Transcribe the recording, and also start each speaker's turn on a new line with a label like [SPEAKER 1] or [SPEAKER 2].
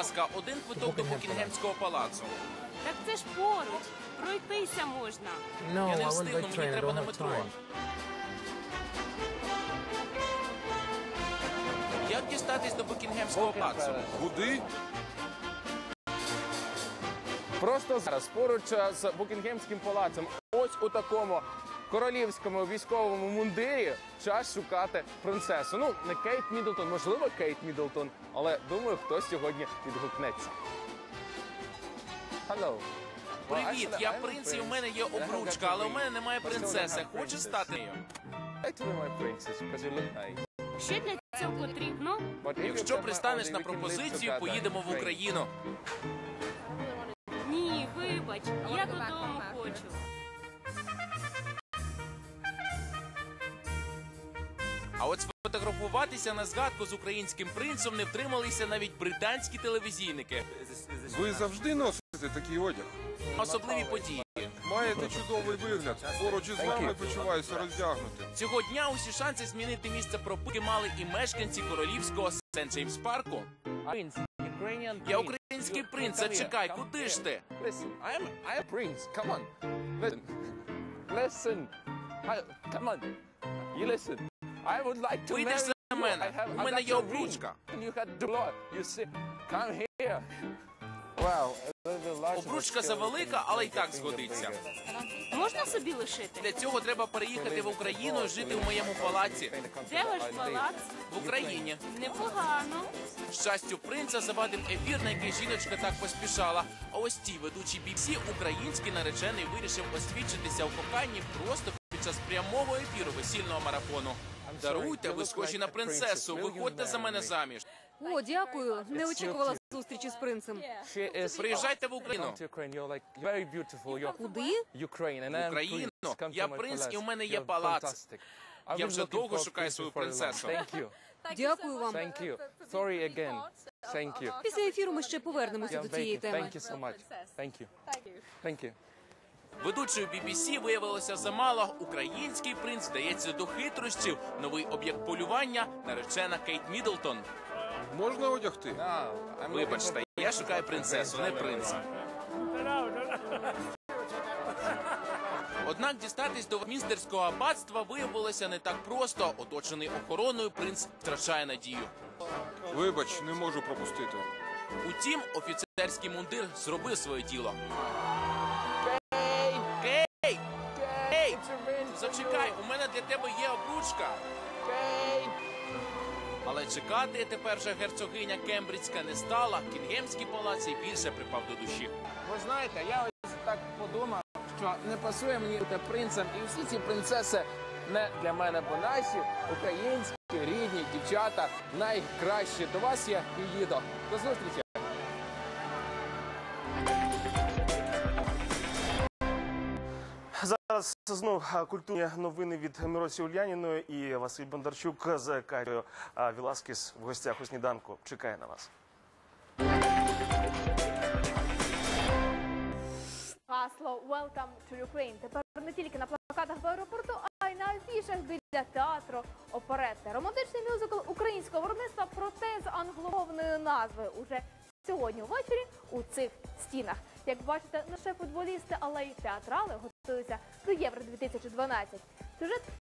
[SPEAKER 1] ласка, один квиток до Букінгемського палацу.
[SPEAKER 2] Так це ж поруч. Пройтися можна.
[SPEAKER 1] Я не встигну, мені треба на метро. Як дістатись до Букінгемського палацу?
[SPEAKER 3] Куди?
[SPEAKER 4] Просто зараз поруч е, з Букінгемським палацем, ось у такому королівському військовому мундирі, час шукати принцесу. Ну, не Кейт Міддлтон, можливо, Кейт Міддлтон, але думаю, хтось сьогодні відгукнеться. Hello.
[SPEAKER 1] Привіт, я принц, і у мене є обручка, але у мене немає принцеси. Хочеш стати нею?
[SPEAKER 2] Що для цього потрібно?
[SPEAKER 1] Якщо пристанеш на пропозицію, поїдемо в Україну.
[SPEAKER 2] Ні, вибач, я додому хочу.
[SPEAKER 1] От сфотографуватися на згадку з українським принцем не втрималися навіть британські телевізійники.
[SPEAKER 3] Ви завжди носите такий одяг.
[SPEAKER 1] Особливі події.
[SPEAKER 3] Маєте чудовий вигляд. Поруч із вами почуваюся роздягнути.
[SPEAKER 1] Цього дня усі шанси змінити місце пропуски мали і мешканці королівського Сент Джеймс парку. Я український принц, зачекай, куди ж ти?
[SPEAKER 4] Listen, I'm I'm a prince. Come on. I- would like to
[SPEAKER 1] Вийдеш
[SPEAKER 4] marry
[SPEAKER 1] за
[SPEAKER 4] you.
[SPEAKER 1] мене.
[SPEAKER 4] I have-
[SPEAKER 1] У
[SPEAKER 4] I
[SPEAKER 1] мене
[SPEAKER 4] got
[SPEAKER 1] є
[SPEAKER 4] your
[SPEAKER 1] обручка.
[SPEAKER 4] And you had the blood. You see. Come here. Wow. a little bit larger, but
[SPEAKER 1] Обручка
[SPEAKER 4] still
[SPEAKER 1] завелика, але й так згодиться.
[SPEAKER 2] Можна собі лишити?
[SPEAKER 1] Для цього треба переїхати в Україну і жити в моєму палаці.
[SPEAKER 2] Де ваш палац?
[SPEAKER 1] В Україні.
[SPEAKER 2] Непогано.
[SPEAKER 1] Щастю принца завадив ефір, на який жіночка так поспішала. А ось ті ведучі BBC український наречений вирішив освідчитися у коханні просто під час прямого ефіру весільного марафону. Даруйте, ви схожі на принцесу. Виходьте за мене заміж.
[SPEAKER 5] О, дякую. Не очікувала зустрічі з принцем.
[SPEAKER 1] Приїжджайте в Україну.
[SPEAKER 5] Куди?
[SPEAKER 1] В Україну. Я принц, і у мене є палац. Я вже довго шукаю свою принцесу.
[SPEAKER 5] Дякую вам.
[SPEAKER 4] Thank you. Sorry again. Thank you.
[SPEAKER 5] Після ефіру ми ще повернемося до цієї теми.
[SPEAKER 4] Thank you so much. Thank you. Thank you.
[SPEAKER 1] Ведучою BBC виявилося замало. Український принц вдається до хитрощів. Новий об'єкт полювання наречена Кейт Міддлтон.
[SPEAKER 3] Можна одягти?
[SPEAKER 1] Вибачте, я шукаю принцесу, не принца. Однак дістатись до мінстерського аббатства виявилося не так просто. Оточений охороною принц втрачає надію.
[SPEAKER 3] Вибач, не можу пропустити.
[SPEAKER 1] Утім, офіцерський мундир зробив своє діло. Зачекай, у мене для тебе є обручка. Але чекати тепер вже герцогиня Кембриджська не стала. Кінгемський палац їй більше припав до душі.
[SPEAKER 4] Ви знаєте, я ось так подумав, що не пасує мені бути принцем, і всі ці принцеси не для мене, бо наші українські рідні дівчата найкращі. До вас я і їду. До зустрічі.
[SPEAKER 6] Зараз знов культурні новини від Миросі Ульяніної і Василь Бондарчук з Катєю а, Віласкіс в гостях у сніданку. Чекає на вас.
[SPEAKER 7] Гасло «Welcome to Ukraine» тепер не тільки на плакатах в аеропорту, а й на афішах біля театру оперетти. Романтичний мюзикл українського виробництва, проте з англомовною назвою уже сьогодні ввечері у цих стінах. Як бачите, не лише футболісти, але й театрали готуються до Євро 2012. Сюжет